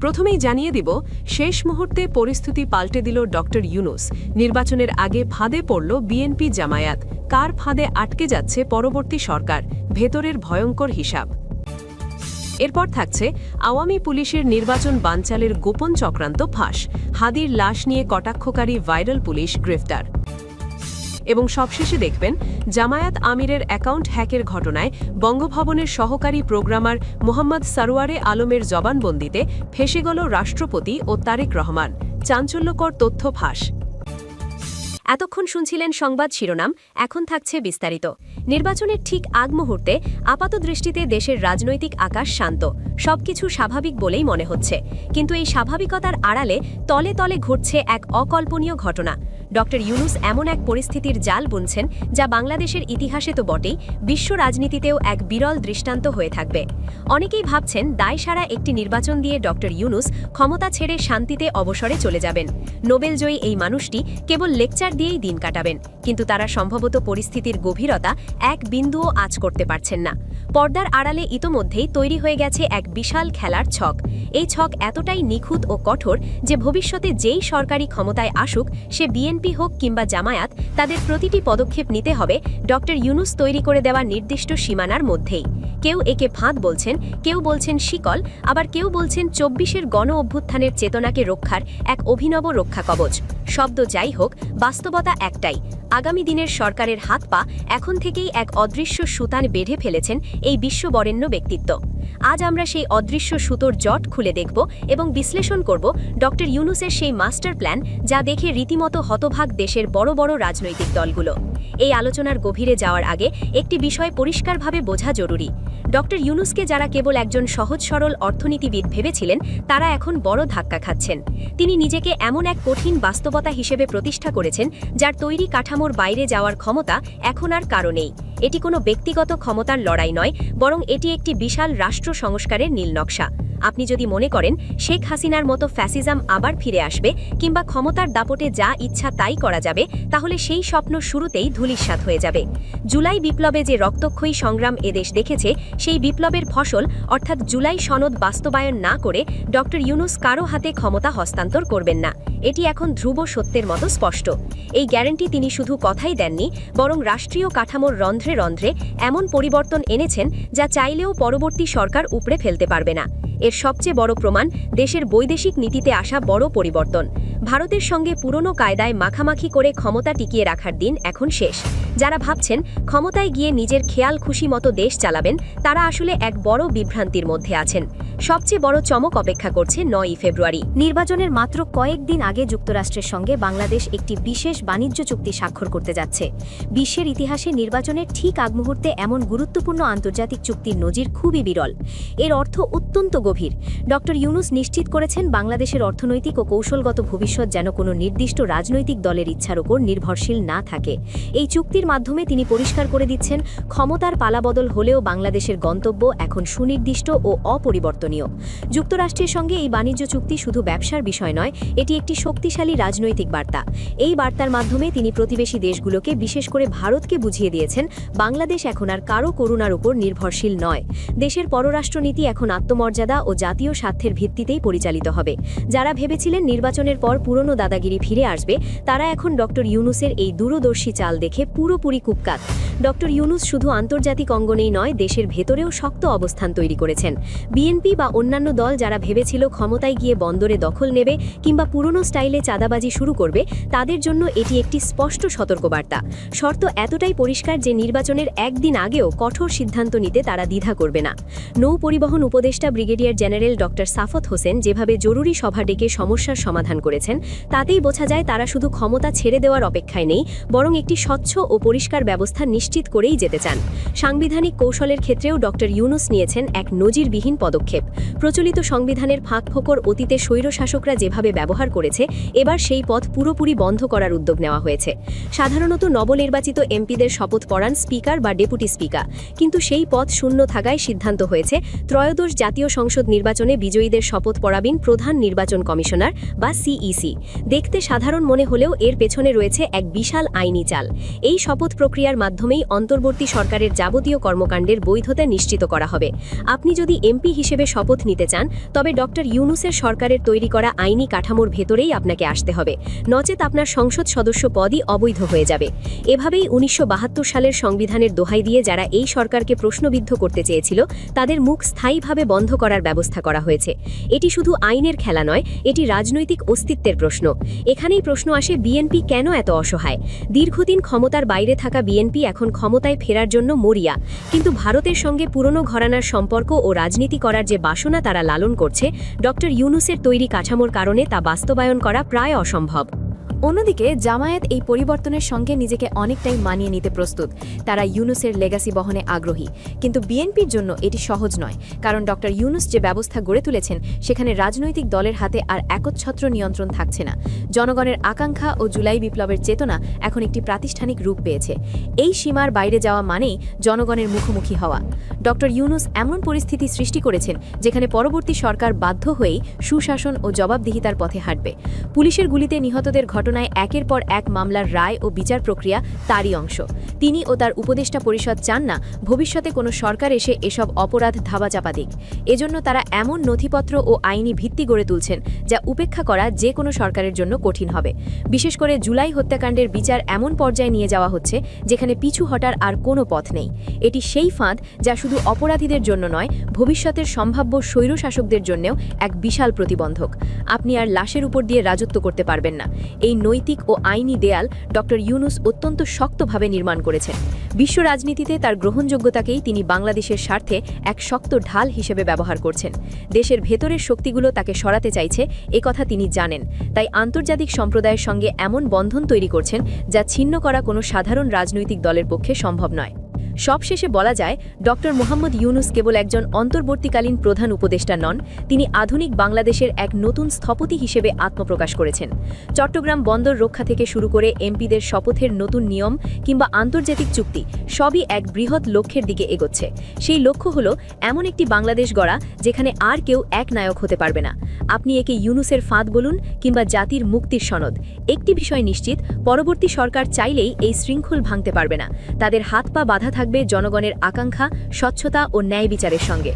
প্রথমেই জানিয়ে দিব, শেষ মুহূর্তে পরিস্থিতি পাল্টে দিল ডক্টর ইউনুস। নির্বাচনের আগে ফাঁদে পড়ল বিএনপি জামায়াত। কার ফাঁদে আটকে যাচ্ছে পরবর্তী সরকার? ভেতরের ভয়ঙ্কর হিসাব। এরপর থাকছে, আওয়ামী পুলিশের নির্বাচন বানচালের গোপন চক্রান্ত ফাঁস। হাদির লাশ নিয়ে কটাক্ষকারী ভাইরাল পুলিশ গ্রেফতার। এবং সবশেষে দেখবেন জামায়াত আমিরের অ্যাকাউন্ট হ্যাকের ঘটনায় বঙ্গভবনের সহকারী প্রোগ্রামার মোহাম্মদ সারোয়ারে আলমের জবানবন্দিতে ফেসে গেল রাষ্ট্রপতি ও তারেক রহমান। চাঞ্চল্যকর তথ্য ফাঁস। এতক্ষণ শুনছিলেন সংবাদ শিরোনাম, এখন থাকছে বিস্তারিত। নির্বাচনের ঠিক আগ মুহূর্তে আপাত দৃষ্টিতে দেশের রাজনৈতিক আকাশ শান্ত। সবকিছু স্বাভাবিক বলেই মনে হচ্ছে। কিন্তু এই স্বাভাবিকতার আড়ালে তলে তলে ঘটছে এক অকল্পনীয় ঘটনা। ড ইউনুস এমন এক পরিস্থিতির জাল বুনছেন যা বাংলাদেশের ইতিহাসে তো বটেই, বিশ্ব রাজনীতিতেও এক বিরল দৃষ্টান্ত হয়ে থাকবে। অনেকেই ভাবছেন দায়সারা একটি নির্বাচন দিয়ে ড ইউনুস ক্ষমতা ছেড়ে শান্তিতে অবসরে চলে যাবেন। নোবেলজয়ী এই মানুষটি কেবল লেকচার দিয়েই দিন কাটাবেন। কিন্তু তারা সম্ভবত পরিস্থিতির গভীরতা এক বিন্দুও আজ করতে পারছেন না। পর্দার আড়ালে ইতোমধ্যেই তৈরি হয়ে গেছে এক বিশাল খেলার ছক। এই ছক এতটাই নিখুঁত ও কঠোর যে ভবিষ্যতে যেই সরকারি ক্ষমতায় আসুক, সে বিএনপি হোক কিংবা জামায়াত, তাদের প্রতিটি পদক্ষেপ নিতে হবে ডক্টর ইউনুস তৈরি করে দেওয়া নির্দিষ্ট সীমানার মধ্যেই। কেউ একে ফাঁদ বলছেন, কেউ বলছেন শিকল, আবার কেউ বলছেন চব্বিশের গণ অভ্যুত্থানের চেতনাকে রক্ষার এক অভিনব রক্ষা কবচ। শব্দ যাই হোক, বাস্তবতা একটাই। আগামী দিনের সরকারের হাত পা এখন থেকেই এক অদৃশ্য সুতান বেঁধে ফেলেছেন এই বিশ্ববরেণ্য ব্যক্তিত্ব। আজ আমরা সেই অদৃশ্য সুতোর জট খুলে দেখব এবং বিশ্লেষণ করব ডক্টর ইউনুসের সেই মাস্টার প্ল্যান যা দেখে রীতিমতো হতভাগ দেশের বড় বড় রাজনৈতিক দলগুলো। এই আলোচনার গভীরে যাওয়ার আগে একটি বিষয় পরিষ্কারভাবে বোঝা জরুরি। ডক্টর ইউনুসকে যারা কেবল একজন সহজ সরল অর্থনীতিবিদ ভেবেছিলেন, তারা এখন বড় ধাক্কা খাচ্ছেন। তিনি নিজেকে এমন এক কঠিন বাস্তবতা হিসেবে প্রতিষ্ঠা করেছেন, যার তৈরি কাঠামোর বাইরে যাওয়ার ক্ষমতা এখন আর কারণেই এটি কোনো ব্যক্তিগত ক্ষমতার লড়াই নয় বরং এটি একটি বিশাল রাষ্ট্র সংস্কারের নীলনকশা আপনি যদি মনে করেন শেখ হাসিনার মতো ফ্যাসিজম আবার ফিরে আসবে কিংবা ক্ষমতার দাপটে যা ইচ্ছা তাই করা যাবে, তাহলে সেই স্বপ্ন শুরুতেই ধূলিস্বাত হয়ে যাবে। জুলাই বিপ্লবে যে রক্তক্ষয়ী সংগ্রাম এদেশ দেখেছে, সেই বিপ্লবের ফসল, অর্থাৎ জুলাই সনদ বাস্তবায়ন না করে ড ইউনুস কারও হাতে ক্ষমতা হস্তান্তর করবেন না। এটি এখন ধ্রুব সত্যের মতো স্পষ্ট। এই গ্যারান্টি তিনি শুধু কথাই দেননি, বরং রাষ্ট্রীয় কাঠামোর রন্ধ্রে রন্ধ্রে এমন পরিবর্তন এনেছেন যা চাইলেও পরবর্তী সরকার উপড়ে ফেলতে পারবে না। এর সবচেয়ে বড় প্রমাণ দেশের বৈদেশিক নীতিতে আসা বড় পরিবর্তন। ভারতের সঙ্গে পুরনো কায়দায় মাখামাখি করে ক্ষমতা টিকিয়ে রাখার দিন এখন শেষ। যারা ভাবছেন ক্ষমতায় গিয়ে নিজের খেয়াল খুশি মতো দেশ চালাবেন, তারা আসলে এক বড় বিভ্রান্তির মধ্যে আছেন। সবচেয়ে বড় চমক অপেক্ষা করছে নয়ই ফেব্রুয়ারি। নির্বাচনের মাত্র কয়েকদিন আগে যুক্তরাষ্ট্রের সঙ্গে বাংলাদেশ একটি বিশেষ বাণিজ্য চুক্তি স্বাক্ষর করতে যাচ্ছে। বিশ্বের ইতিহাসে নির্বাচনের ঠিক আগ মুহূর্তে এমন গুরুত্বপূর্ণ আন্তর্জাতিক চুক্তির নজির খুবই বিরল। এর অর্থ অত্যন্ত গভীর। ড. ইউনুস নিশ্চিত করেছেন, বাংলাদেশের অর্থনৈতিক ও কৌশলগত ভবিষ্যৎ যেন কোনো নির্দিষ্ট রাজনৈতিক দলের ইচ্ছার উপর নির্ভরশীল না থাকে। এই চুক্তির মাধ্যমে তিনি পরিষ্কার করে দিচ্ছেন, ক্ষমতার পালাবদল হলেও বাংলাদেশের গন্তব্য এখন সুনির্দিষ্ট ও অপরিবর্তনীয় যুক্তরাষ্ট্রের সঙ্গে এই বাণিজ্য চুক্তি শুধু ব্যবসার বিষয় নয়, এটি একটি শক্তিশালী রাজনৈতিক বার্তা। এই বার্তার মাধ্যমে তিনি প্রতিবেশী দেশগুলোকে, বিশেষ করে ভারতকে বুঝিয়ে দিয়েছেন, বাংলাদেশ এখন আর কারও করুণার উপর নির্ভরশীল নয়। দেশের পররাষ্ট্রনীতি এখন আত্মমর্যাদা ও জাতীয় স্বার্থের ভিত্তিতেই পরিচালিত হবে। যারা ভেবেছিলেন নির্বাচনের পর পুরনো দাদাগিরি ফিরে আসবে, তারা এখন ডক্টর ইউনুসের এই দূরদর্শী চাল দেখে পুরোপুরি কুপকাত। ডক্টর ইউনুস শুধু আন্তর্জাতিক অঙ্গনেই নয়, দেশের ভেতরেও শক্ত অবস্থান তৈরি করেছেন। বিএনপি বা অন্যান্য দল যারা ভেবেছিল ক্ষমতায় গিয়ে বন্দরে দখল নেবে কিংবা পুরনো স্টাইলে চাঁদাবাজি শুরু করবে, তাদের জন্য এটি একটি স্পষ্ট সতর্কবার্তা। শর্ত এতটাই পরিষ্কার যে নির্বাচনের একদিন আগেও কঠোর সিদ্ধান্ত নিতে তারা দ্বিধা করবে না। নৌ পরিবহন উপদেষ্টা ব্রিগেডিয়ার জেনারেল ডক্টর সাফত হোসেন যেভাবে জরুরি সভা ডেকে সমস্যার সমাধান করেছেন, তাতেই বোঝা যায় তারা শুধু ক্ষমতা ছেড়ে দেওয়ার অপেক্ষায় নেই, বরং একটি স্বচ্ছ ও পরিষ্কার ব্যবস্থা নিশ্চিত করেই যেতে চান। সাংবিধানিক কৌশলের ক্ষেত্রেও ডক্টর ইউনুস নিয়েছেন এক নজিরবিহীন পদক্ষেপ। প্রচলিত সংবিধানের ফাঁকফোকর অতীতে স্বৈরশাসকরা যেভাবে ব্যবহার করেছে, এবার সেই পথ পুরোপুরি বন্ধ করার উদ্যোগ নেওয়া হয়েছে। সাধারণত নবনির্বাচিত এমপিদের শপথ পড়ান স্পিকার বা ডেপুটি স্পিকার। কিন্তু সেই পথ শূন্য থাকায় সিদ্ধান্ত হয়েছে, ত্রয়োদশ জাতীয় সংসদ নির্বাচনে বিজয়ীদের শপথ পড়াবেন প্রধান নির্বাচন কমিশনার বা সিইসি। দেখতে সাধারণ মনে হলেও এর পেছনে রয়েছে এক বিশাল আইনি চাল। এই শপথ প্রক্রিয়ার মাধ্যমেই অন্তর্বর্তী সরকারের যাবতীয় কর্মকাণ্ডের বৈধতা নিশ্চিত করা হবে। আপনি যদি এমপি হিসেবে শপথ নিতে চান, তবে ডক্টর ইউনুসের সরকারের তৈরি করা আইনি কাঠামোর ভেতরেই আপনাকে আসতে হবে। নচেত আপনার সংসদ সদস্য পদই অবৈধ হয়ে যাবে। এভাবেই উনিশশো বাহাত্তর সালের সংবিধানের দোহাই দিয়ে যারা এই সরকারকে প্রশ্নবিদ্ধ করতে চেয়েছিল, তাদের মুখ স্থায়ীভাবে বন্ধ করার ব্যবস্থা করা হয়েছে। এটি শুধু আইনের খেলা নয়, এটি রাজনৈতিক অস্তিত্বের প্রশ্ন। এখানেই প্রশ্ন আসে, বিএনপি কেন এত অসহায়? দীর্ঘদিন ক্ষমতার বাইরে থাকা বিএনপি এখন ক্ষমতায় ফেরার জন্য মরিয়া। কিন্তু ভারতের সঙ্গে পুরনো ঘরানার সম্পর্ক ও রাজনীতি করার যে বাসনা তারা লালন করছে। ডক্টর ইউনুসের তৈরি কাঠামোর কারণে তা বাস্তবায়ন করা প্রায় অসম্ভব। অন্যদিকে, জামায়াত এই পরিবর্তনের সঙ্গে নিজেকে অনেকটাই মানিয়ে নিতে প্রস্তুত। তারা ইউনুসের লেগাসি বহনে আগ্রহী। কিন্তু বিএনপির জন্য এটি সহজ নয়। কারণ ডক্টর ইউনুস যে ব্যবস্থা গড়ে তুলেছেন, সেখানে রাজনৈতিক দলের হাতে আর একচ্ছত্র নিয়ন্ত্রণ থাকছে না। জনগণের আকাঙ্ক্ষা ও জুলাই বিপ্লবের চেতনা এখন একটি প্রাতিষ্ঠানিক রূপ পেয়েছে। এই সীমার বাইরে যাওয়া মানেই জনগণের মুখোমুখি হওয়া। ডক্টর ইউনুস এমন পরিস্থিতি সৃষ্টি করেছেন, যেখানে পরবর্তী সরকার বাধ্য হয়েই সুশাসন ও জবাবদিহিতার পথে হাঁটবে। পুলিশের গুলিতে নিহতদের ঘটনায় একের পর এক মামলার রায় ও বিচার প্রক্রিয়া তারই অংশ। তিনি ও তার উপদেষ্টা পরিষদ চান না, ভবিষ্যতে কোনো সরকার এসে এসব অপরাধ ধাবাচাপা দিক। এজন্য তারা এমন নথিপত্র ও আইনি ভিত্তি গড়ে তুলছেন, যা উপেক্ষা করা যে কোনো সরকারের জন্য কঠিন হবে। বিশেষ করে জুলাই হত্যাকাণ্ডের বিচার এমন পর্যায়ে নিয়ে যাওয়া হচ্ছে, যেখানে পিছু হটার আর কোনো পথ নেই। এটি সেই ফাঁদ যা শুধু অপরাধীদের জন্য নয়, ভবিষ্যতের সম্ভাব্য স্বৈরশাসকদের জন্যও এক বিশাল প্রতিবন্ধক। আপনি আর লাশের উপর দিয়ে রাজত্ব করতে পারবেন না। এই নৈতিক ও আইনি দেয়াল ড ইউনুস অত্যন্ত শক্তভাবে নির্মাণ করেছেন। বিশ্ব রাজনীতিতে তার গ্রহণযোগ্যতাকেই তিনি বাংলাদেশের স্বার্থে এক শক্ত ঢাল হিসেবে ব্যবহার করছেন। দেশের ভেতরের শক্তিগুলো তাকে সরাতে চাইছে কথা তিনি জানেন। তাই আন্তর্জাতিক সম্প্রদায়ের সঙ্গে এমন বন্ধন তৈরি করছেন যা ছিন্ন করা কোনো সাধারণ রাজনৈতিক দলের পক্ষে সম্ভব নয়। সবশেষে বলা যায়, ডক্টর মোহাম্মদ ইউনুস কেবল একজন অন্তর্বর্তীকালীন প্রধান উপদেষ্টা নন, তিনি আধুনিক বাংলাদেশের এক নতুন স্থপতি হিসেবে আত্মপ্রকাশ করেছেন। চট্টগ্রাম বন্দর রক্ষা থেকে শুরু করে এমপিদের শপথের নতুন নিয়ম কিংবা আন্তর্জাতিক চুক্তি সবই এক বৃহৎ লক্ষ্যের দিকে এগোচ্ছে। সেই লক্ষ্য হলো এমন একটি বাংলাদেশ গড়া যেখানে আর কেউ এক নায়ক হতে পারবে না। আপনি একে ইউনুসের ফাঁদ বলুন কিংবা জাতির মুক্তির সনদ। একটি বিষয় নিশ্চিত, পরবর্তী সরকার চাইলেই এই শৃঙ্খল ভাঙতে পারবে না। তাদের হাত পা বাধা থাকবে জনগণের আকাঙ্ক্ষা স্বচ্ছতা ও ন্যায় বিচারের সঙ্গে।